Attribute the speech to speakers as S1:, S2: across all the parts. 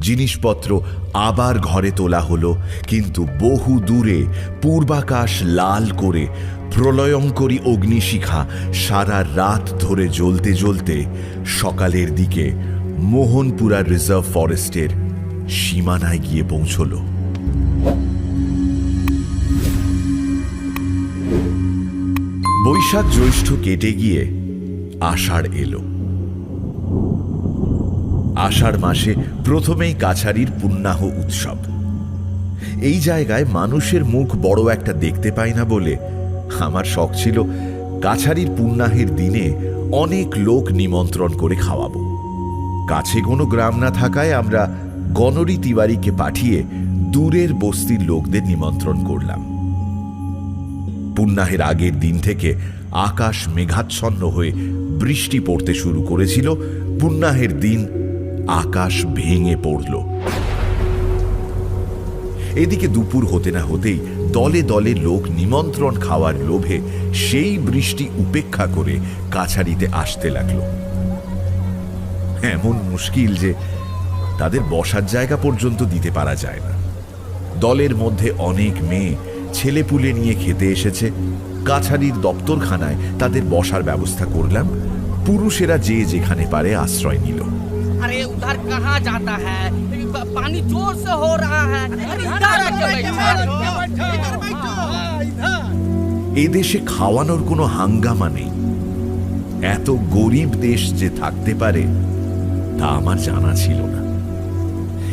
S1: জিনিসপত্র আবার ঘরে তোলা হলো, কিন্তু বহু দূরে পূর্বাকাশ লাল করে প্রলয়ঙ্করী অগ্নিশিখা সারা রাত ধরে জ্বলতে জ্বলতে সকালের দিকে মোহনপুরা রিজার্ভ ফরেস্টের সীমানায় গিয়ে পৌঁছল। বৈশাখ জ্যৈষ্ঠ কেটে গিয়ে আষাঢ় এলো। আষাঢ় মাসে প্রথমেই কাছারির পুণ্যাহ উৎসব। এই জায়গায় মানুষের মুখ বড় একটা দেখতে পাই না বলে আমার শখ ছিল কাছারির পুণ্যাহের দিনে অনেক লোক নিমন্ত্রণ করে খাওয়াবো। কাছে কোনো গ্রাম না থাকায় আমরা গণরী তিওয়ারিকে পাঠিয়ে দূরের বস্তির লোকদের নিমন্ত্রণ করলাম। পুণ্যাহের আগের দিন থেকে আকাশ মেঘাচ্ছন্ন হয়ে বৃষ্টি পড়তে শুরু করেছিল। পুণ্যাহের দিন আকাশ ভেঙে পড়ল। এদিকে দুপুর হতে না হতেই দলে দলে লোক নিমন্ত্রণ খাওয়ার লোভে সেই বৃষ্টি উপেক্ষা করে কাছারিতে আসতে লাগল। এমন মুশকিল যে তাদের বসার জায়গা পর্যন্ত দিতে পারা যায় না। দলের মধ্যে অনেক মেয়ে ছেলেপুলে নিয়ে খেতে এসেছে। কাছারির দপ্তরখানায় তাদের বসার ব্যবস্থা করলাম। পুরুষেরা যে যেখানে পারে আশ্রয় নিল।
S2: अरे उधर कहाँ जाता है प- पानी जोर से हो रहा है अरे इधर आके बैठो
S1: এদেশে খাওয়ানোর কোনো হাঙ্গামা নেই এত গরিব দেশ যে থাকতে পারে তা আমার জানা ছিল না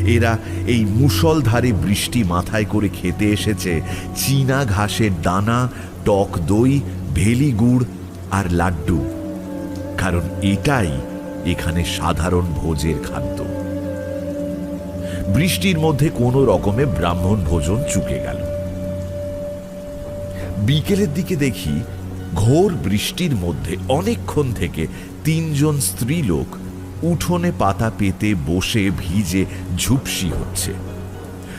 S1: এরা এই মুষলধারে বৃষ্টি মাথায় করে খেতে এসেছে চীনা ঘাসের দানা টক দই ভেলি গুড় আর লাড্ডু কারণ এটাই এখানে সাধারণ ভোজের খাদ্য। বৃষ্টির মধ্যে কোনো রকমে ব্রাহ্মণ ভোজন চুকে গেল। বিকেলের দিকে দেখি ঘোর বৃষ্টির মধ্যে অনেকক্ষণ থেকে তিনজন স্ত্রীলোক উঠোনে পাতা পেতে বসে ভিজে ঝুপসি হচ্ছে।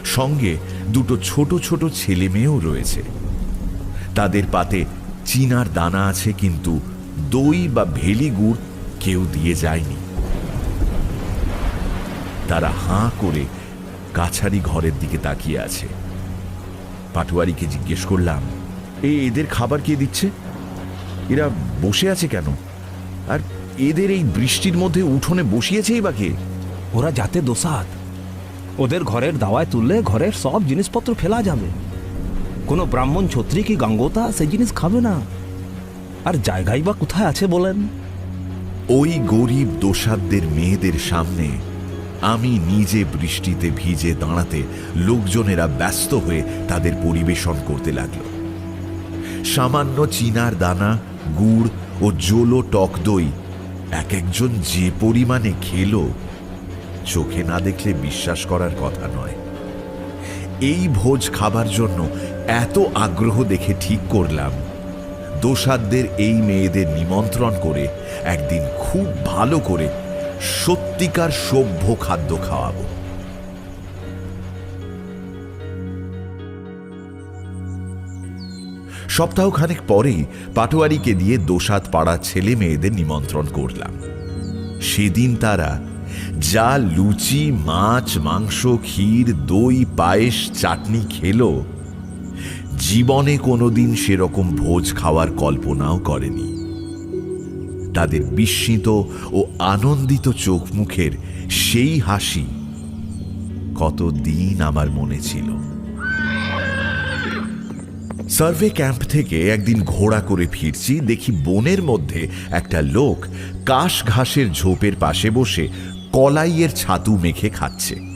S1: সঙ্গে দুটো ছোট ছোট ছেলে মেয়েও রয়েছে। তাদের পাতে চিনার দানা আছে, কিন্তু দই বা ভেলি গুড় কেউ দিয়ে যায়নি। তারা হাঁ করে কাছারি ঘরের দিকে তাকিয়ে আছে। পাটুয়ারিকে জিজ্ঞেস করলাম, এ এদের খাবার কে দিচ্ছে? এরা বসে আছে কেন? আর এদের এই বৃষ্টির মধ্যে উঠোনে বসিয়েছেই বা কে?
S3: ওরা যাতে দোসাদ। ওদের ঘরের দাওয়ায় তুললে ঘরের সব জিনিসপত্র ফেলা যাবে। কোনো ব্রাহ্মণ ছত্রী কি গাঙ্গোতা সেই জিনিস খাবে না? আর জায়গাই বা কোথায় আছে বলেন?
S1: ওই গরিব দোসাদদের মেয়েদের সামনে আমি নিজে বৃষ্টিতে ভিজে দাঁড়াতে লোকজনেরা ব্যস্ত হয়ে তাদের পরিবেশন করতে লাগল। সামান্য চিনার দানা, গুড় ও জোলো টক দই এক একজন যে পরিমাণে খেল, চোখে না দেখলে বিশ্বাস করার কথা নয়। এই ভোজ খাবার জন্য এত আগ্রহ দেখে ঠিক করলাম। দোসাদদের এই মেয়েদের নিমন্ত্রণ করে একদিন খুব ভালো করে সত্যিকার সভ্য খাদ্য খাওয়াবো। সপ্তাহখানেক পরেই পাটোয়ারিকে দিয়ে দোসাদ পাড়া ছেলে মেয়েদের নিমন্ত্রণ করলাম। সেদিন তারা যা লুচি, মাছ, মাংস, ক্ষীর, দই, পায়েস, চাটনি খেলো জীবনে কোনোদিন সেরকম ভোজ খাওয়ার কল্পনাও করেনি। তাদের বিস্মিত ও আনন্দিত চোখ মুখের সেই হাসি কতদিন আমার মনে ছিল। সার্ভে ক্যাম্প থেকে একদিন ঘোড়া করে ফিরছি, দেখি বনের মধ্যে একটা লোক কাশ ঘাসের ঝোপের পাশে বসে কলাইয়ের ছাতু মেখে খাচ্ছে।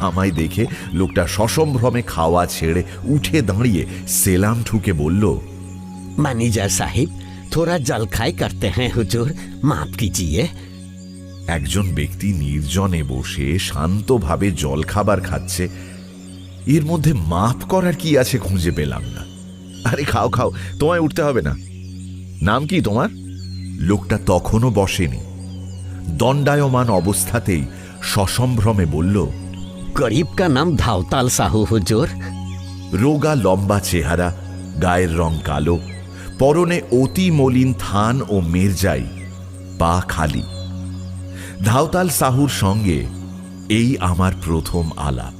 S1: আমায় দেখে লোকটা সসম্ভ্রমে খাওয়া ছেড়ে উঠে দাঁড়িয়ে সেলাম ঠুকে বলল
S4: मैनेजर साहिब थोड़ा जलखाई करते हैं हुजूर माफ कीजिए
S1: একজন ব্যক্তি নির্জনে বসে শান্তভাবে জলখাবার খাচ্ছে এর মধ্যে মাপ করার কি আছে খুঁজে পেলাম না আরে খাও খাও তোমায় উঠতে হবে না নাম কি তোমার লোকটা তখনও বসেনি দণ্ডায়মান অবস্থাতেই সসম্ভ্রমে বলল
S4: गरीब का नाम धावताल साहू हुजूर
S1: রোগা লম্বা চেহারা গায়ের রং কালো পরনে অতি মলিন থান ও মেরজাই পা খালি ধাওতাল সাহুর সঙ্গে এই আমার প্রথম আলাপ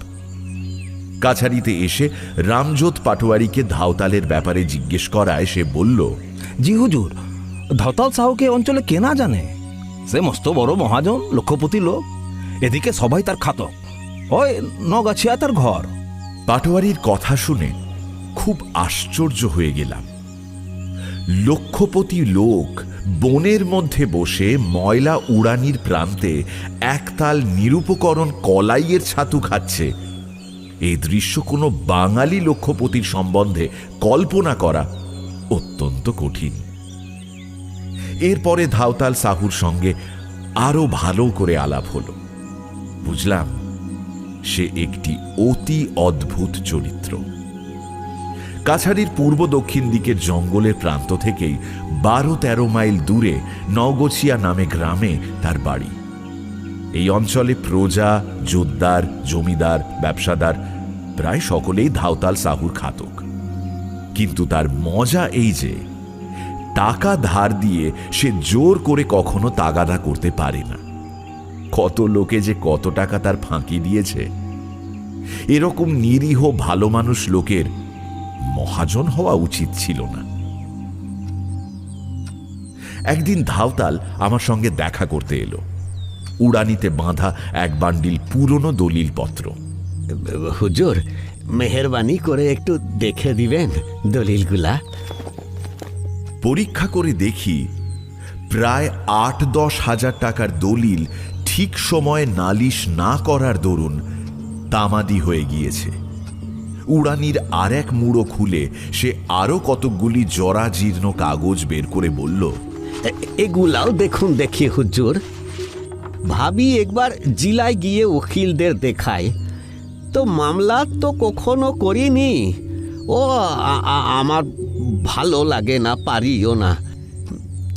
S1: কাছারিতে এসে রামজোত পাটোয়ারিকে ধাওতালের ব্যাপারে জিজ্ঞেস করায় সে বলল
S3: জি হুজুর ধাওতাল সাহুকে অঞ্চলে কেনা জানে সে মস্ত বড় মহাজন লক্ষপতি লোক এদিকে সবাই তার খাতক ওই নগাছিয়া তার ঘর।
S1: পাটোয়ারির কথা শুনে খুব আশ্চর্য হয়ে গেলাম। লক্ষপতি লোক বনের মধ্যে বসে ময়লা উড়ানির প্রান্তে একতাল নিরুপকরণ কলাইয়ের ছাতু খাচ্ছে। এই দৃশ্য কোনো বাঙালি লক্ষপতির সম্বন্ধে কল্পনা করা অত্যন্ত কঠিন। এরপরে ধাওতাল সাহুর সঙ্গে আরও ভালো করে আলাপ হলো। বুঝলাম সে একটি অতি অদ্ভুত চরিত্র। কাছাড়ির পূর্ব দক্ষিণ দিকের জঙ্গলের প্রান্ত থেকেই বারো তেরো মাইল দূরে নওগছিয়া নামে গ্রামে তার বাড়ি। এই অঞ্চলে প্রজা, জোদ্দার, জমিদার, ব্যবসাদার, প্রায় সকলেই ধাওতাল সাহুর খাতক। কিন্তু তার মজা এই যে, টাকা ধার দিয়ে সে জোর করে কখনো তাগাদা করতে পারে না। কত লোকে যে কত টাকা তার ফাঁকি দিয়েছে। এরকম নিরীহ ভালো মানুষ লোকের মহাজন হওয়া উচিত ছিল না। একদিন ধাওতাল আমার সঙ্গে দেখা করতে এলো। উড়ানিতে বাঁধা এক বান্ডিল পুরনো দলিল পত্র
S4: হুজুর মেহরবানি করে একটু দেখে দিবেন দলিলগুলা।
S1: পরীক্ষা করে দেখি প্রায় আট দশ হাজার টাকার দলিল ঠিক সময়ে নালিশ না করার দরুন তামাদি হয়ে গিয়েছে। উড়ানির আর এক মুড়ো খুলে সে আরও কতকগুলি জরা জীর্ণ কাগজ বের করে বলল
S4: এগুলাও দেখুন দেখি হুজুর। ভাবি একবার জিলায় গিয়ে উকিলদের দেখায়। তো মামলা তো কখনো করিনি। ও আমার ভালো লাগে না, পারিও না।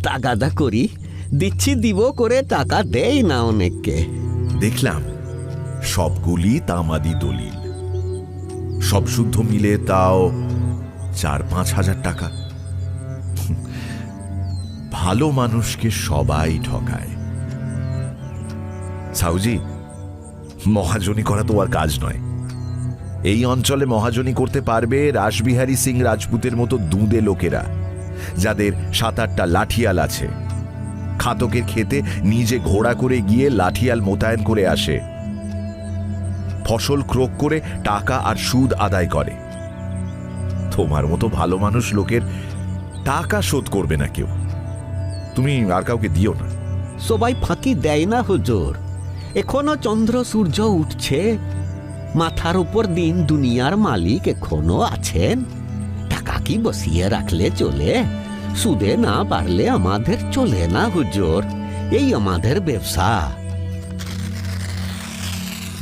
S4: তাগাদা করি। দিচ্ছি, দিব করে টাকা দেই না অনেককে।
S1: দেখলাম, সবগুলি তামাদি দলিল। সব শুদ্ধ মিলে তাও চার পাঁচ হাজার টাকা। ভালো মানুষকে সবাই ঠকায়। সাউজি, মহাজনী করা তো আর কাজ নয়। এই অঞ্চলে মহাজনী করতে পারবে রাসবিহারী সিং রাজপুতের মতো দুঁদে লোকেরা, যাদের সাত আটটা লাঠিয়াল আছে। খাতকের খেতে নিজে ঘোড়া করে গিয়ে লাঠিয়াল মোতায়েন করে আসে। ফসল ক্রোক করে টাকা আর সুদ আদায় করে। তোমার মতো ভালো মানুষ লোকের টাকা শোধ করবে না কেউ। তুমি আর কাউকে দিও না।
S4: সবাই ফাঁকি দেয় না হুজুর। এখনও চন্দ্র, সূর্য উঠছে। মাথার উপর দিন দুনিয়ার মালিক এখনও আছেন। টাকা কি বসিয়ে রাখলে চলে? সুদে না পারলে আমাদের চলে না হুজুর। এই আমাদের ব্যবসা।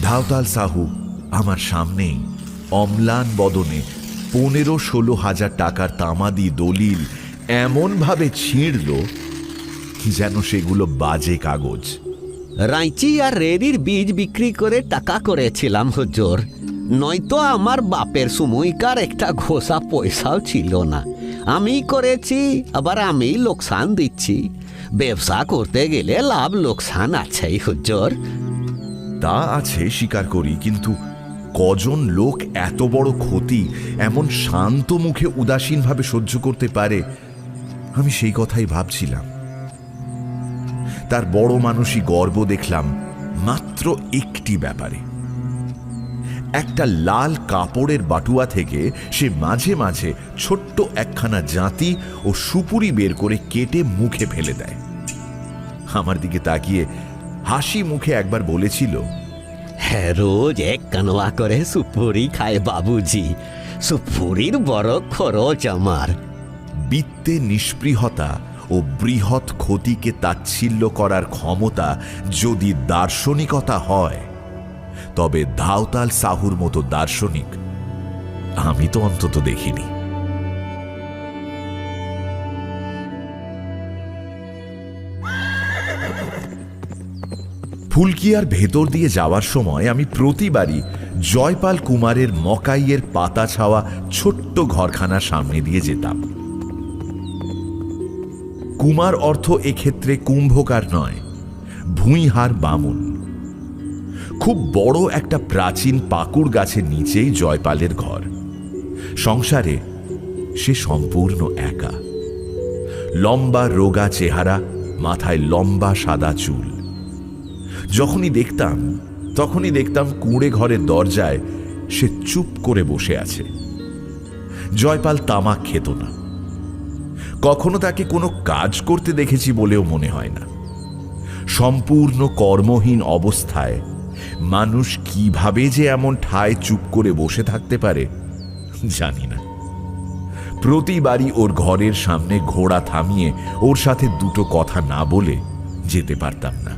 S1: ধাওতাল সাহু আমার সামনেই অম্লান বদনে পনেরো ষোলো হাজার টাকার তামাদি দলিল এমনভাবে ছিঁড়ল যেন সেগুলো বাজে কাগজ।
S4: রাঁচি আর রেডির বীজ বিক্রি করে টাকা করেছিলাম হুজুর। নয়তো আমার বাপের সময়কার একটা ঘোষা পয়সাও ছিল না। আমি করেছি, আবার আমি লোকসান দিচ্ছি। ব্যবসা করতে গেলে লাভ লোকসান আছেই হুজুর।
S1: তা আছে, স্বীকার করি, কিন্তু কজন লোক এত বড় ক্ষতি এমন শান্ত মুখে উদাসীনভাবে সহ্য করতে পারে? আমি সেই কথাই ভাবছিলাম। তার বড় মানুষই গর্ব দেখলাম মাত্র একটি ব্যাপারে। একটা লাল কাপড়ের বাটুয়া থেকে সে মাঝে মাঝে ছোট্ট একখানা জাতি ও সুপুরি বের করে কেটে মুখে ফেলে দেয়। আমার দিকে তাকিয়ে হাসি মুখে একবার বলেছিল
S4: হ্যাঁ রোজ এক কানোয়া করে সুপুরি খায় বাবুজি। সুপুরির বড় খরচ আমার।
S1: বৃত্তে নিষ্পৃহতা ও বৃহৎ ক্ষতিকে তাচ্ছিল্য করার ক্ষমতা যদি দার্শনিকতা হয় তবে ধাওতাল সাহুর মতো দার্শনিক আমি তো অন্তত দেখিনি। ফুলকিয়ার ভেতর দিয়ে যাওয়ার সময় আমি প্রতিবারই জয়পাল কুমারের মকাইয়ের পাতা ছাওয়া ছোট্ট ঘরখানার সামনে দিয়ে যেতাম। কুমার অর্থ এক্ষেত্রে কুম্ভকার নয়, ভুঁইহার বামুন। খুব বড় একটা প্রাচীন পাকুড় গাছের নিচেই জয়পালের ঘর। সংসারে সে সম্পূর্ণ একা। লম্বা রোগা চেহারা, মাথায় লম্বা সাদা চুল। যখনই দেখতাম, তখনই দেখতাম কুঁড়ে ঘরের দরজায় সে চুপ করে বসে আছে। জয়পাল তামাক খেত না। কখনো তাকে কোনো কাজ করতে দেখেছি বলেও মনে হয় না। সম্পূর্ণ কর্মহীন অবস্থায় মানুষ কীভাবে যে এমন ঠায় চুপ করে বসে থাকতে পারে জানি না। প্রতিবারই ওর ঘরের সামনে ঘোড়া থামিয়ে ওর সাথে দুটো কথা না বলে যেতে পারতাম না।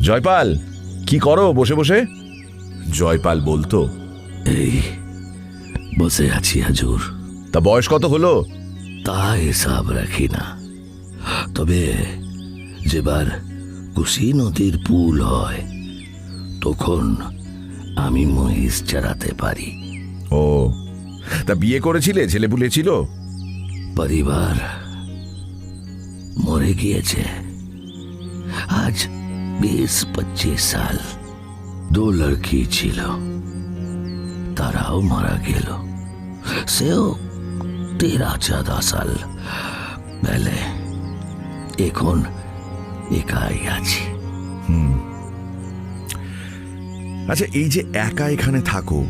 S1: জয়পাল কি করো বসে বসে? জয়পাল বলতো
S5: এই বসে আছি হাজুর।
S1: তা বয়স কত হলো?
S5: তা হিসাব রাখি না। তবে যেবার কুশি নদীর পুল হয় তখন আমি মহিষ চালাতে পারি।
S1: ও তা বিয়ে করেছিলে? ছেলেপুলে ছিল?
S5: পরিবার মরে গিয়েছে। আজ বিশ পঁচিশ সাল। দু লড়কি ছিল। তারাও মারা গেল। সেও তেরা চৌদা সাল। পেলে এখন একাই আছি।
S1: আচ্ছা এই যে একা এখানে থাকো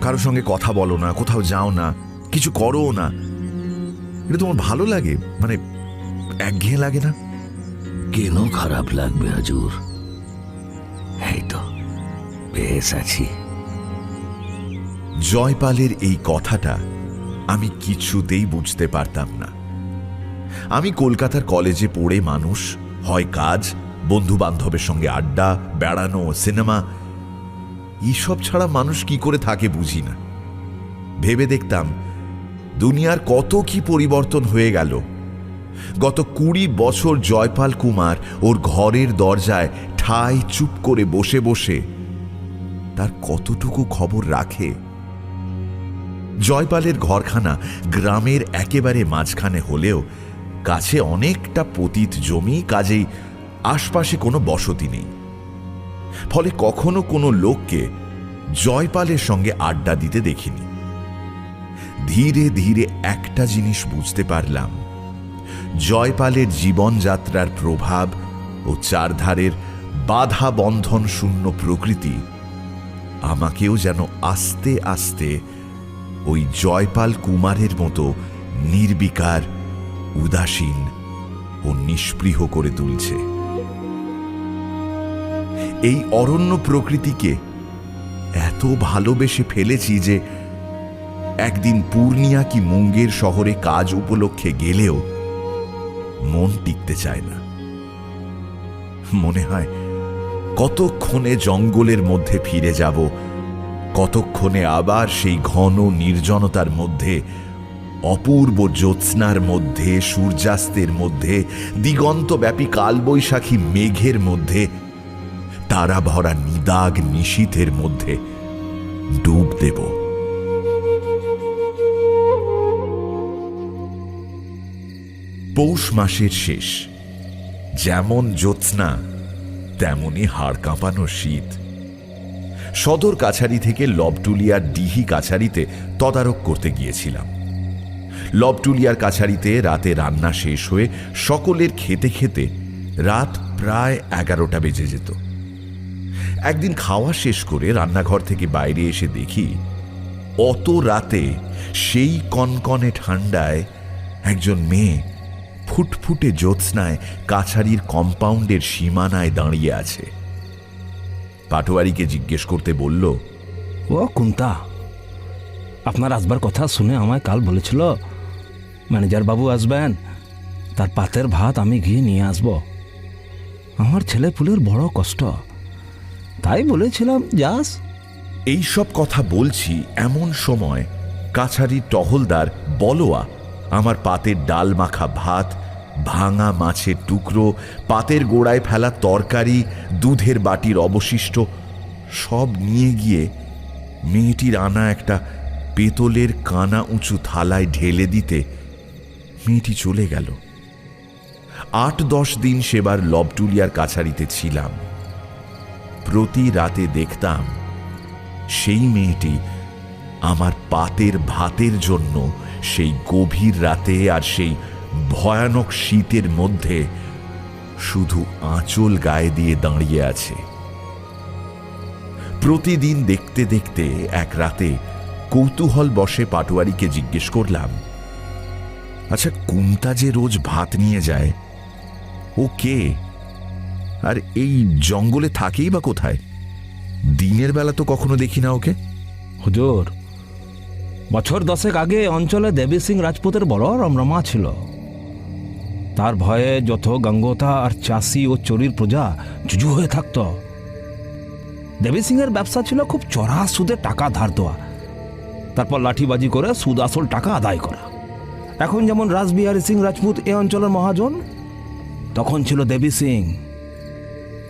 S1: কারোর সঙ্গে কথা বলো না কোথাও যাও না কিছু করো না এটা তোমার ভালো লাগে? মানে একঘেয়ে লাগে না?
S5: কেন খারাপ লাগবে হাজুর? এই তো বেশ আছি।
S1: জয়পালের এই কথাটা আমি কিছুতেই বুঝতে পারতাম না। আমি কলকাতার কলেজে পড়ে মানুষ হয় কাজ বন্ধু বান্ধবের সঙ্গে আড্ডা বেড়ানো সিনেমা এইসব ছাড়া মানুষ কি করে থাকে বুঝি না। ভেবে দেখতাম, দুনিয়ার কত কি পরিবর্তন হয়ে গেল। গত কুড়ি বছর জয়পাল কুমার ওর ঘরের দরজায় ঠাই চুপ করে বসে বসে তার কতটুকু খবর রাখে। জয়পালের ঘরখানা গ্রামের একেবারে মাঝখানে হলেও কাছে অনেকটা পতিত জমি, কাজেই আশপাশে কোনো বসতি নেই। ফলে কখনো কোনো লোককে জয়পালের সঙ্গে আড্ডা দিতে দেখিনি। ধীরে ধীরে একটা জিনিস বুঝতে পারলাম। জয়পালের জীবনযাত্রার প্রভাব ও চারধারের বাধা বন্ধন শূন্য প্রকৃতি আমাকেও যেন আস্তে আস্তে ওই জয়পাল কুমারের মতো নির্বিকার, উদাসীন ও নিষ্পৃহ করে তুলছে। এই অরণ্য প্রকৃতিকে এত ভালোবেসে ফেলেছি যে একদিন পূর্ণিয়া কি মুঙ্গের শহরে কাজ উপলক্ষে গেলেও মন টিকতে চায় না। মনে হয় কতক্ষণে জঙ্গলের মধ্যে ফিরে যাব, কতক্ষণে আবার সেই ঘন নির্জনতার মধ্যে, অপূর্ব জ্যোৎস্নার মধ্যে, সূর্যাস্তের মধ্যে, দিগন্তব্যাপী কালবৈশাখী মেঘের মধ্যে তারা ভরা নিদাগ নিশীথের মধ্যে ডুব দেব। পৌষ মাসের শেষ। যেমন জ্যোৎস্না, তেমনি হাড় কাঁপানো শীত। সদর কাছারি থেকে লবটুলিয়ার ডিহি কাছারিতে তদারক করতে গিয়েছিলাম। লবটুলিয়ার কাছারিতে রাতে রান্না শেষ হয়ে সকলের খেতে খেতে রাত প্রায় এগারোটা বেজে যেত। একদিন খাওয়া শেষ করে রান্নাঘর থেকে বাইরে এসে দেখি অত রাতে সেই কনকনে ঠান্ডায় একজন মেয়ে ফুটফুটে জ্যোৎস্নায় কাছারির কম্পাউন্ডের সীমানায় দাঁড়িয়ে আছে। পাটোয়ারিকে জিজ্ঞেস করতে বলল,
S3: ও কুন্তা, আপনার আসবার কথা শুনে আমায় কাল বলেছিল, ম্যানেজার বাবু আসবেন, তার পাতের ভাত আমি গিয়ে নিয়ে আসব। আমার ছেলে পুলের বড় কষ্ট। তাই বলেছিলাম, যাস।
S1: এই সব কথা বলছি এমন সময় কাছারি টহলদার বলোয়া আমার পাতের ডাল মাখা ভাত, ভাঙা মাছের টুকরো, পাতের গোড়ায় ফেলা তরকারি, দুধের বাটির অবশিষ্ট সব নিয়ে গিয়ে মেয়েটির আনা একটা পেতলের কানা উঁচু থালায় ঢেলে দিতে মেয়েটি চলে গেল। আট দশ দিন সেবার লবটুলিয়ার কাছারিতে ছিলাম। প্রতি রাতে দেখতাম সেই মেয়েটি আমার পাতের ভাতের জন্য সেই গভীর রাতে আর সেই ভয়ানক শীতের মধ্যে শুধু আঁচল গায়ে দিয়ে দাঁড়িয়ে আছে। প্রতিদিন দেখতে দেখতে এক রাতে কৌতূহল বসে পাটোয়ারিকে জিজ্ঞেস করলাম আচ্ছা কুন্তা যে রোজ ভাত নিয়ে যায়, ও কে? আর এই জঙ্গলে থাকেই বা কোথায়? দিনের বেলা তো কখনো দেখি না ওকে।
S3: হুজুর, বছর দশেক আগে অঞ্চলে দেবী সিং রাজপুতের বড় রমরমা ছিল। তার ভয়ে যত গঙ্গোতা আর চাষি ও চোরির প্রজা জুজু হয়ে থাকত। দেবী সিংয়ের ব্যবসা ছিল খুব চড়া সুদে টাকা ধার দেওয়া। তারপর লাঠিবাজি করে সুদ আসল টাকা আদায় করা। এখন যেমন রাসবিহারী সিং রাজপুত এ অঞ্চলের মহাজন, তখন ছিল দেবী সিং।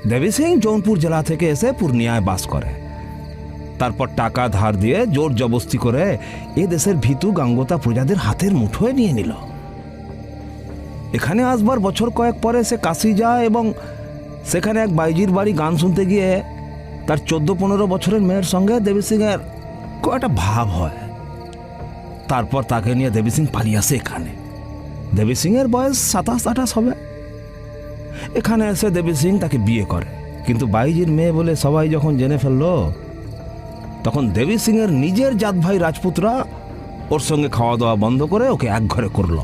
S3: দেবী সিং জৌনপুর জেলা থেকে এসে পূর্ণিয়ায় বাস করে। তারপর টাকা ধার দিয়ে জোর জবস্তি করে এ দেশের ভীতু গাঙ্গতা প্রজাদের হাতের মুঠোয় নিয়ে নিল। এখানে আসবার বছর কয়েক পরে সে কাশি যায় এবং সেখানে এক বাইজির বাড়ি গান শুনতে গিয়ে তার চোদ্দ পনেরো বছরের মেয়ের সঙ্গে দেবী সিংয়ের কয়েকটা ভাব হয়। তারপর তাকে নিয়ে দেবী সিং পালিয়ে আসে এখানে। দেবী সিংয়ের বয়স সাতাশ আঠাশ হবে। এখানে এসে দেবী সিং তাকে বিয়ে করে। কিন্তু বাইজির মেয়ে বলে সবাই যখন জেনে ফেলল, তখন দেবী সিংয়ের নিজের জাত ভাই রাজপুতরা ওর সঙ্গে খাওয়া দাওয়া বন্ধ করে ওকে এক ঘরে করল।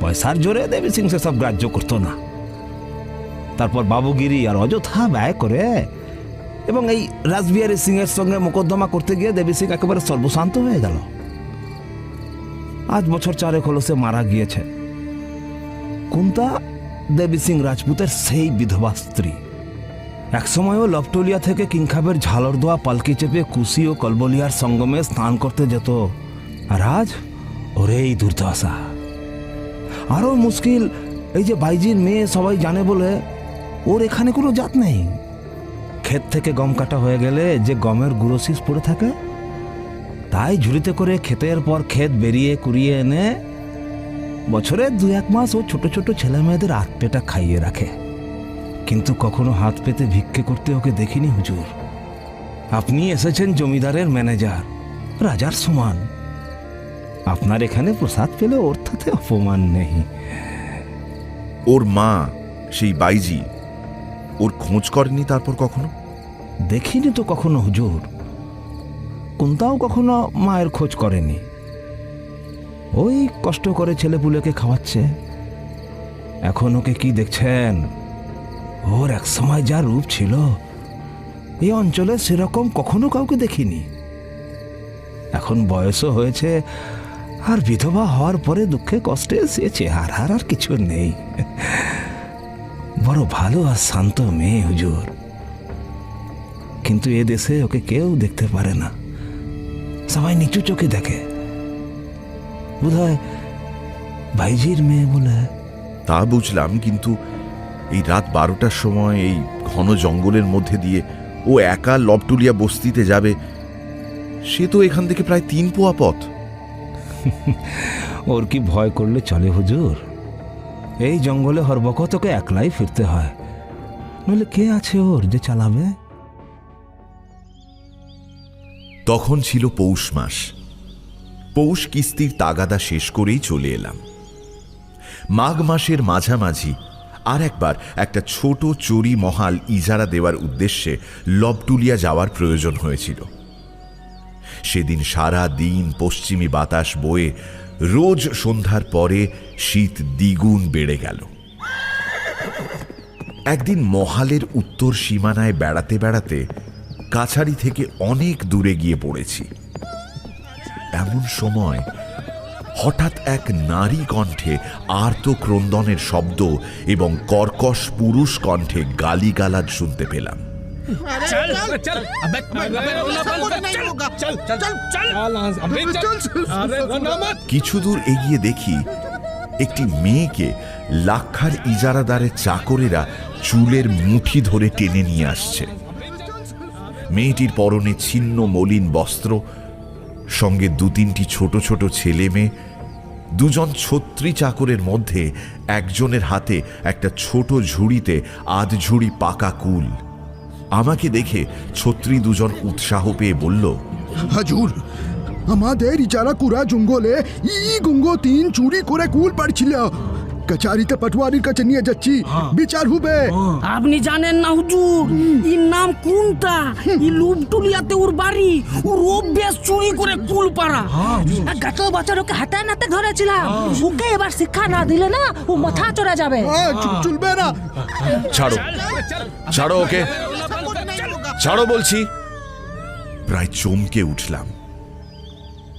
S3: পয়সার জোরে দেবী সিং সেসব গ্রাহ্য করতো না। তারপর বাবুগিরি আর অযথা ব্যয় করে এবং এই রাজবিহারী সিং এর সঙ্গে মোকদ্দমা করতে গিয়ে দেবী সিং একেবারে সর্বশান্ত হয়ে গেল। আজ বছর চারেক হলো সে মারা গিয়েছে। কুন্তা দেবী সিং রাজপুতের সেই বিধবা স্ত্রী। একসময়ও লপটলিয়া থেকে কিংখাবের ঝালর দোয়া পালকি চেপে কুশি ও কলবলিয়ার সঙ্গমে স্নান করতে যেত। আর আজ ওরে এই দুর্দশা। আরও মুশকিল, এই যে বাইজির মেয়ে সবাই জানে বলে, ওর এখানে কোনো জাত নেই। ক্ষেত থেকে গম কাটা হয়ে গেলে যে গমের শীষ পড়ে থাকে, তাই ঝুড়িতে করে ক্ষেতের পর ক্ষেত বেরিয়ে কুড়িয়ে এনে বছরে দু এক মাস ও ছোট ছোট ছেলে মেয়েদের হাত পেটা খাইয়ে রাখে। কিন্তু কখনো হাত পেতে ভিক্ষে করতে ওকে দেখিনি হুজুর। আপনি এসেছেন জমিদারের ম্যানেজার রাজার সমান। আপনার এখানে প্রসাদ পেলে ওর তাতে অপমান নেই।
S1: ওর মা সেই বাইজি ওর খোঁজ করেনি তারপর কখনো?
S3: দেখিনি তো কখনো হুজুর। কোনটাও কখনো মায়ের খোঁজ করেনি। ওই কষ্ট করে ছেলেপুলেকে খাওয়াচ্ছে। এখন ওকে কি দেখছেন? ওর এক সময় যা রূপ ছিল, এই অঞ্চলে সেরকম কখনো কাউকে দেখিনি। এখন বয়সও হয়েছে, আর বিধবা হওয়ার পরে দুঃখে কষ্টে সে চেহারার আর কিছু নেই। বড় ভালো আর শান্ত মেয়ে হুজুর। কিন্তু এ দেশে ওকে কেউ দেখতে পারে না। সবাই নিচু চোখে দেখে। বোধহয় ভাইজির মেয়ে বলে।
S1: তা বুঝলাম কিন্তু এই রাত বারোটার সময় এই ঘন জঙ্গলের মধ্যে দিয়ে ও একা লবটুলিয়া বস্তিতে যাবে সে তো এখান থেকে প্রায় তিন পোয়া পথ।
S3: ওর কি ভয় করলে চলে হুজুর? এই জঙ্গলে হরবকত ওকে একলাই ফিরতে হয়। নইলে কে আছে ওর যে চালাবে?
S1: তখন ছিল পৌষ মাস। পৌষ কিস্তির তাগাদা শেষ করেই চলে এলাম। মাঘ মাসের মাঝামাঝি, আর একবার একটা ছোট চড়ি মহাল ইজারা দেওয়ার উদ্দেশ্যে লবটুলিয়া যাওয়ার প্রয়োজন হয়েছিল। সেদিন সারা দিন পশ্চিমী বাতাস বয়ে রোজ সন্ধ্যার পরে শীত দ্বিগুণ বেড়ে গেল। একদিন মহালের উত্তর সীমানায় বেড়াতে বেড়াতে কাছারি থেকে অনেক দূরে গিয়ে পড়েছি। এমন সময় হঠাৎ এক নারী কণ্ঠে আর্ত ক্রন্দনের শব্দ এবং কর্কশ পুরুষ কণ্ঠে গালিগালাজ শুনতে পেলাম। কিছু দূর এগিয়ে দেখি একটি মেয়েকে লাক্ষার ইজারাদারের চাকরেরা চুলের মুঠি ধরে টেনে নিয়ে আসছে। মেয়েটির পরনে ছিন্ন মলিন বস্ত্র সঙ্গে দু তিনটি ছোট ছোট ছেলে মেয়ে, দুজন ছত্রী চাকরের মধ্যে একজনের হাতে একটা ছোট ঝুড়িতে আধ ঝুড়ি পাকা কুল। আমাকে দেখে ছত্রী দুজন উৎসাহ পেয়ে বলল,
S6: হাজুর, আমাদের ইচারা কুরা জঙ্গলে ই গুঙ্গো তিন চুরি করে কুল পাড়ছিল। কচারিতে পাটওয়ারির কাছে নিয়ে যাচ্ছি বিচার হবে
S2: আপনি জানেন না হুজুর এর নাম কোনটা ই লুবটুলিয়াতে ওর বাড়ি ওর অভ্যাস চুরি করে কুল পাড়া
S7: গত বছর ওকে হাতে নাতে ধরেছিলাম ওকে এবার শিক্ষা না দিলে না ও মাথা চড়ে যাবে
S6: চলবে না
S1: ছাড়ো ছাড়ো ওকে ছাড়ো বলছি প্রায় চমকে উঠলাম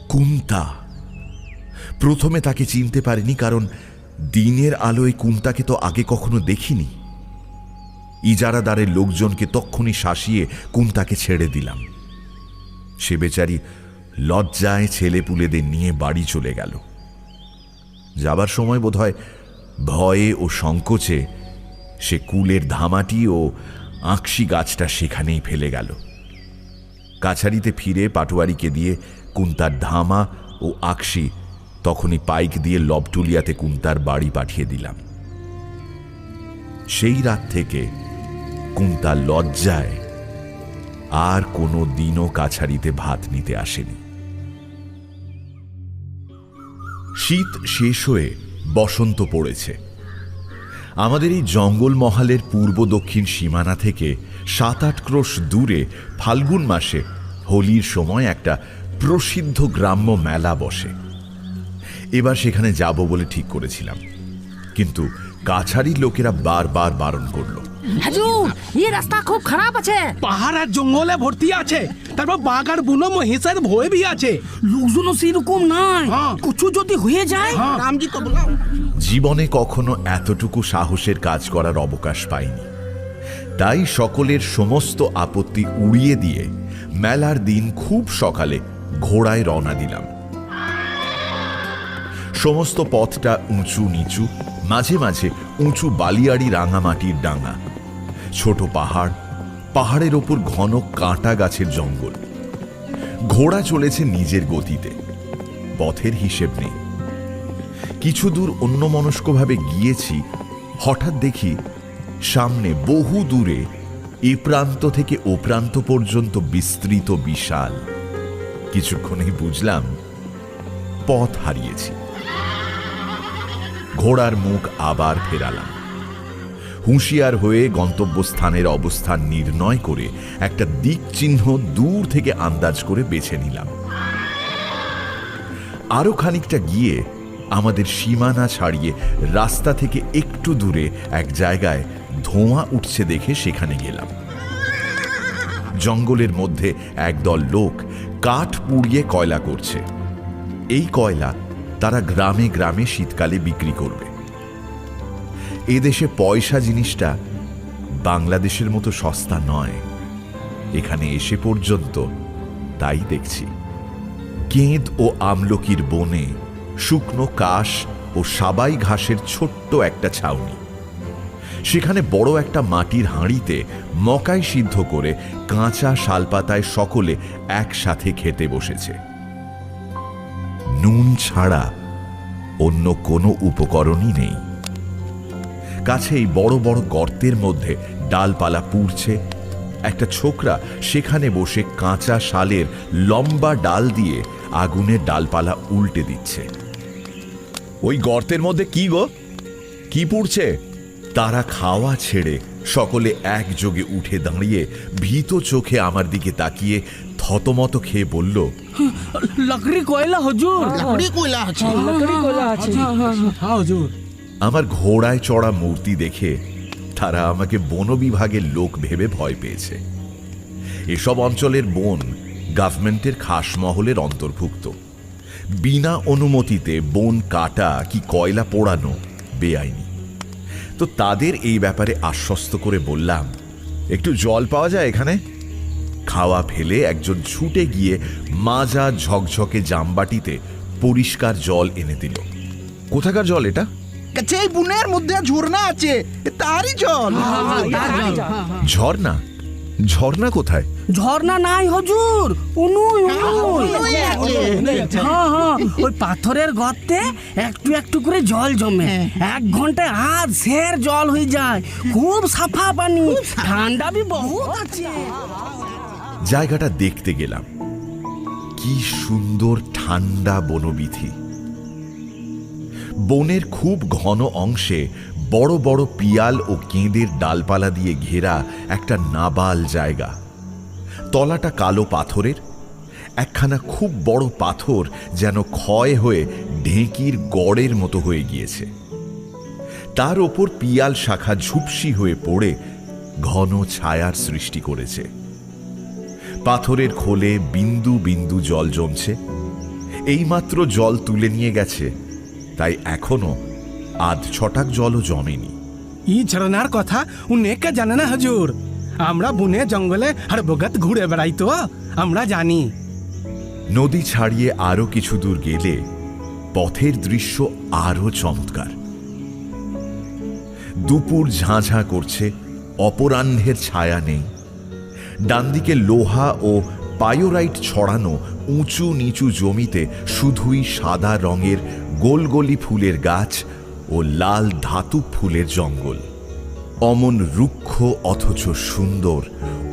S1: কুন্তা প্রথমে তাকে চিনতে পারিনি কারণ দিনের আলোয় কুন্তাকে তো আগে কখনো দেখিনি। ইজারাদারের লোকজনকে তক্ষুনি শাসিয়ে কুন্তাকে ছেড়ে দিলাম। সে বেচারি লজ্জায় ছেলেপুলেদের নিয়ে বাড়ি চলে গেল। যাবার সময় বোধহয় ভয়ে ও সংকোচে সে কুলের ধামাটি ও আঁকশি গাছটা সেখানেই ফেলে গেল। কাছারিতে ফিরে পাটোয়ারিকে দিয়ে কুন্তার ধামা ও আকশি তখনই পাইক দিয়ে লবটুলিয়াতে কুন্তার বাড়ি পাঠিয়ে দিলাম। সেই রাত থেকে কুন্তার লজ্জায় আর কোনো দিনও কাছারিতে ভাত নিতে আসেনি। শীত শেষ হয়ে বসন্ত পড়েছে। আমাদের এই জঙ্গল মহালের পূর্ব দক্ষিণ সীমানা থেকে সাত আট ক্রোশ দূরে ফাল্গুন মাসে হোলির সময় একটা প্রসিদ্ধ গ্রাম্য মেলা বসে। এবার সেখানে যাব বলে ঠিক করেছিলাম। কিন্তু কাছারির লোকেরা বারবার বারণ করল।
S7: হাজুর এই রাস্তা খুব খারাপ আছে।
S8: পাহাড় আর জঙ্গলে ভর্তি আছে। তারপর বাঘ আর বুনো মহিষের ভয় বি আছে।
S2: লোকজনও সেরকম নাই
S8: হ্যাঁ।
S2: কিছু যদি হয়ে যায়
S8: রামজি তো
S1: জীবনে কখনো এতটুকু সাহসের কাজ করার অবকাশ পাইনি। তাই সকলের সমস্ত আপত্তি উড়িয়ে দিয়ে মেলার দিন খুব সকালে ঘোড়ায় রওনা দিলাম। সমস্ত পথটা উঁচু নিচু, মাঝে মাঝে উঁচু বালিয়াড়ি রাঙামাটির ডাঙা। ছোট পাহাড়, পাহাড়ের ওপর ঘন কাঁটা গাছের জঙ্গল। ঘোড়া চলেছে নিজের গতিতে, পথের হিসেব নেই। কিছু দূর অন্যমনস্কভাবে গিয়েছি, হঠাৎ দেখি সামনে বহু দূরে এ প্রান্ত থেকে ও প্রান্ত পর্যন্ত বিস্তৃত বিশাল। কিছুক্ষণেই বুঝলাম, পথ হারিয়েছি। ঘোড়ার মুখ আবার ফেরালাম। হুঁশিয়ার হয়ে গন্তব্যস্থানের অবস্থান নির্ণয় করে একটা দিক চিহ্ন দূর থেকে আন্দাজ করে বেছে নিলাম। আরও খানিকটা গিয়ে আমাদের সীমানা ছাড়িয়ে রাস্তা থেকে একটু দূরে এক জায়গায় ধোঁয়া উঠছে দেখে সেখানে গেলাম। জঙ্গলের মধ্যে একদল লোক কাঠ পুড়িয়ে কয়লা করছে। এই কয়লা তারা গ্রামে গ্রামে শীতকালে বিক্রি করবে। এদেশে পয়সা জিনিসটা বাংলাদেশের মতো সস্তা নয়। এখানে এসে পর্যন্ত তাই দেখছি। কেঁদ ও আমলকির বনে শুকনো কাশ ও সাবাই ঘাসের ছোট্ট একটা ছাউনি। সেখানে বড় একটা মাটির হাঁড়িতে মকাই সিদ্ধ করে কাঁচা শালপাতায় সকলে একসাথে খেতে বসেছে। নুন ছাড়া অন্য কোনো উপকরণই নেই। কাছেই বড় বড় গর্তের মধ্যে ডালপালা পুড়ছে। একটা ছোকরা সেখানে বসে কাঁচা শালের লম্বা ডাল দিয়ে আগুনের ডালপালা উল্টে দিচ্ছে। ওই গর্তের মধ্যে কি গো? কি পুড়ছে? তারা খাওয়া ছেড়ে সকলে একযোগে উঠে দাঁড়িয়ে ভীত চোখে আমার দিকে তাকিয়ে থতমত খেয়ে বলল
S2: লকড়ি কয়লা হুজুর?
S8: লাকড়ি কয়লা আছে।
S7: লকড়ি কয়লা আছে।
S8: হ্যাঁ হুজুর।
S1: আমার ঘোড়ায় চড়া মূর্তি দেখে তারা আমাকে বন বিভাগের লোক ভেবে ভয় পেয়েছে। এসব অঞ্চলের বন গভর্নমেন্টের খাস মহলের অন্তর্ভুক্ত। বিনা অনুমতিতে বন কাটা কি কয়লা পোড়ানো বেআইনি। তো তাদের এই ব্যাপারে আশ্বস্ত করে বললাম একটু জল পাওয়া যায় এখানে? খাওয়া ফেলে একজন ছুটে গিয়ে মাজা ঝকঝকে জামবাটিতে পরিষ্কার জল এনে দিল কোথাকার জল এটা
S8: কাছে এই বুনের মধ্যে ঝর্ণা আছে তারই জল
S1: ঝর্ণা ঝর্ণা কোথায়
S2: ঝর্ণা নাই হজুর উনুই উনুই হ্যাঁ হ্যাঁ ওই পাথরের গর্তে একটু একটু করে জল জমে এক ঘন্টায় আধ সের জল হয়ে যায় খুব সাফা পানি ঠান্ডা বি বহুত আছে
S1: জায়গাটা দেখতে গেলাম। কি সুন্দর ঠান্ডা বনবিধি। বনের খুব ঘন অংশে বড় বড় পিয়াল ও কেঁদের ডালপালা দিয়ে ঘেরা একটা নাবাল জায়গা। তলাটা কালো পাথরের, একখানা খুব বড় পাথর যেন ক্ষয় হয়ে ঢেঁকির গড়ের মতো হয়ে গিয়েছে। তার ওপর পিয়াল শাখা ঝুপসি হয়ে পড়ে ঘন ছায়ার সৃষ্টি করেছে। পাথরের খোলে বিন্দু বিন্দু জল জমছে। এইমাত্র জল তুলে নিয়ে গেছে তাই এখনও আধ ছটাক জলও জমেনি।
S8: ই ঝরনার কথা উনেকে জানে না হজুর? আমরা বনে জঙ্গলে আর বগত ঘুরে বেড়াই তো আমরা জানি।
S1: নদী ছাড়িয়ে আরও কিছু দূর গেলে পথের দৃশ্য আরও চমৎকার। দুপুর ঝাঁঝাঁ করছে অপরাহ্নের ছায়া নেই। ডানদিকে লোহা ও পায়োরাইট ছড়ানো উঁচু নিচু জমিতে শুধুই সাদা রঙের গোলগলি ফুলের গাছ ও লাল ধাতু ফুলের জঙ্গল। অমন রুক্ষ অথচ সুন্দর,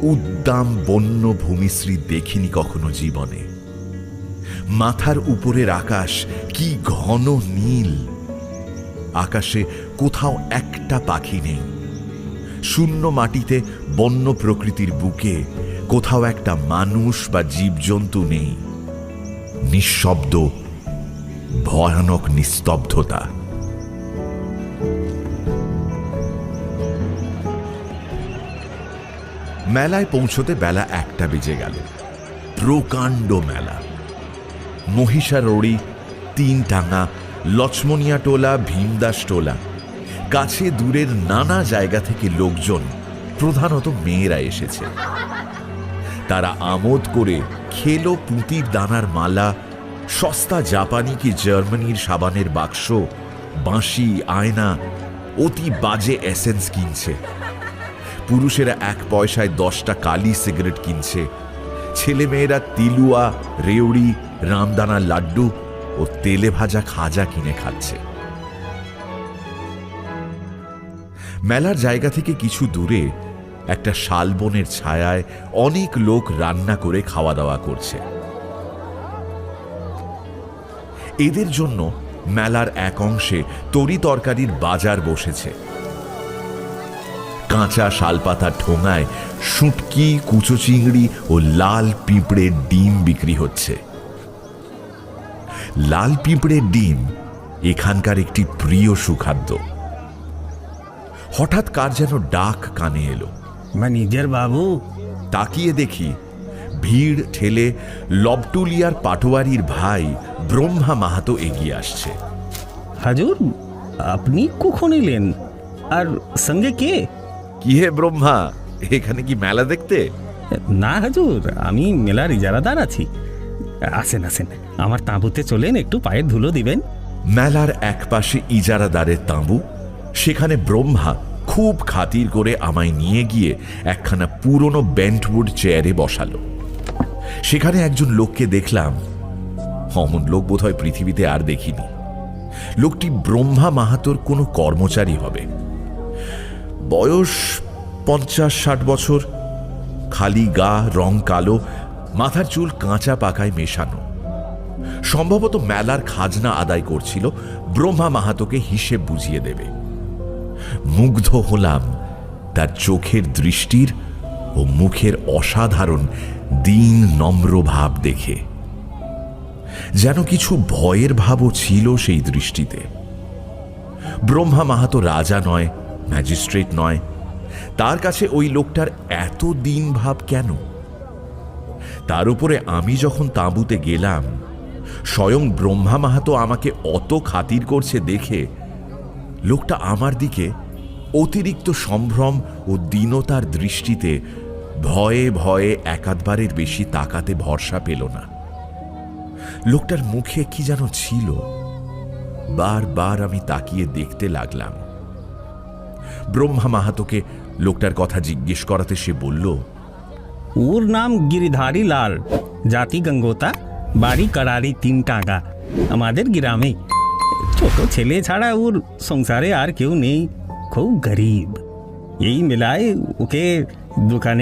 S1: উদ্দাম বন্য ভূমিশ্রী দেখিনি কখনো জীবনে। মাথার উপরের আকাশ কি ঘন নীল। আকাশে কোথাও একটা পাখি নেই। শূন্য মাটিতে বন্য প্রকৃতির বুকে কোথাও একটা মানুষ বা জীবজন্তু নেই। নিঃশব্দ, ভয়ানক নিস্তব্ধতা। মেলায় পৌঁছতে বেলা একটা বেজে গেল। প্রকাণ্ড মেলা। মহিষারড়ি তিন টাঙা লক্ষ্মণিয়া টোলা, ভীমদাস টোলা। কাছে দূরের নানা জায়গা থেকে লোকজন, প্রধানত মেয়েরা এসেছে। তারা আমোদ করে খেলো পুঁতির দানার মালা, সস্তা জাপানি কি জার্মানির সাবানের বাক্স, বাঁশি, আয়না, অতি বাজে এসেন্স কিনছে। পুরুষেরা এক পয়সায় দশটা কালি সিগারেট কিনছে। ছেলেমেয়েরা তিলুয়া, রেউড়ি রামদানা লাড্ডু ও তেলে ভাজা খাজা কিনে খাচ্ছে। মেলার জায়গা থেকে কিছু দূরে একটা শালবনের ছায়ায় অনেক লোক রান্না করে খাওয়া দাওয়া করছে। এদের জন্য মেলার এক অংশে তরি তরকারির বাজার বসেছে। কাঁচা শালপাতার ঠোঙায় শুটকি, কুচো চিংড়ি ও লাল পিঁপড়ের ডিম বিক্রি হচ্ছে। লাল পিঁপড়ের ডিম এখানকার একটি প্রিয় সুখাদ্য। হঠাৎ কার যেন ডাক কানে এলো?
S3: ম্যানেজার বাবু।
S1: তাকিয়ে দেখি ভিড় ঠেলে লবটুলিয়ার পাটোয়ারির ভাই ব্রহ্মা মাহাতো এগিয়ে আসছে।
S3: হাজুর আপনি কখন এলেন? আর সঙ্গে কে?
S1: কি হে ব্রহ্মা এখানে কি মেলা দেখতে?
S3: না হাজুর আমি মেলার ইজারাদার আছি। আসেন আসেন আমার তাঁবুতে চলেন একটু পায়ের ধুলো দিবেন।
S1: মেলার একপাশে ইজারাদারের তাঁবু সেখানে ব্রহ্মা খুব খাতির করে আমায় নিয়ে গিয়ে একখানা পুরনো বেন্টউড চেয়ারে বসালো। সেখানে একজন লোককে দেখলাম। অমন লোক বোধহয় পৃথিবীতে আর দেখিনি। লোকটি ব্রহ্মা মাহাতোর কোনো কর্মচারী হবে। বয়স পঞ্চাশ ষাট বছর, খালি গা, রং কালো, মাথার চুল কাঁচা পাকায় মেশানো। সম্ভবত মেলার খাজনা আদায় করছিল, ব্রহ্মা মাহাতোকে হিসেব বুঝিয়ে দেবে। মুগ্ধ হলাম। তার চোখের দৃষ্টির ও মুখের অসাধারণ দিন নম্র ভাব দেখে। যেন কিছু ভয়ের ভাবও ছিল সেই দৃষ্টিতে। ব্রহ্মা মাহাতো রাজা নয়, ম্যাজিস্ট্রেট নয়। তার কাছে ওই লোকটার এত দিন ভাব কেন? তার উপরে আমি যখন তাঁবুতে গেলাম, স্বয়ং ব্রহ্মা মাহাতো আমাকে অত খাতির করছে দেখে লোকটা আমার দিকে অতিরিক্ত সম্ভ্রম ও দীনতার দৃষ্টিতে ভয়ে ভয়ে একাধবারের বেশি তাকাতে ভরসা পেল না। লোকটার মুখে কি যেন ছিল, বারবার আমি তাকিয়ে দেখতে লাগলাম। ব্রহ্মা মাহাতোকে লোকটার কথা জিজ্ঞেস করাতে সে বলল,
S9: ওর নাম গিরিধারী লাল, জাতি গঙ্গোতা, বাড়ি করারি তিন টাকা আমাদের গ্রামে। ছোট ছেলে ছাড়া ওর সংসারে আর কেউ নেই। খুব গরিব এই মেলায় ওকে দোকানে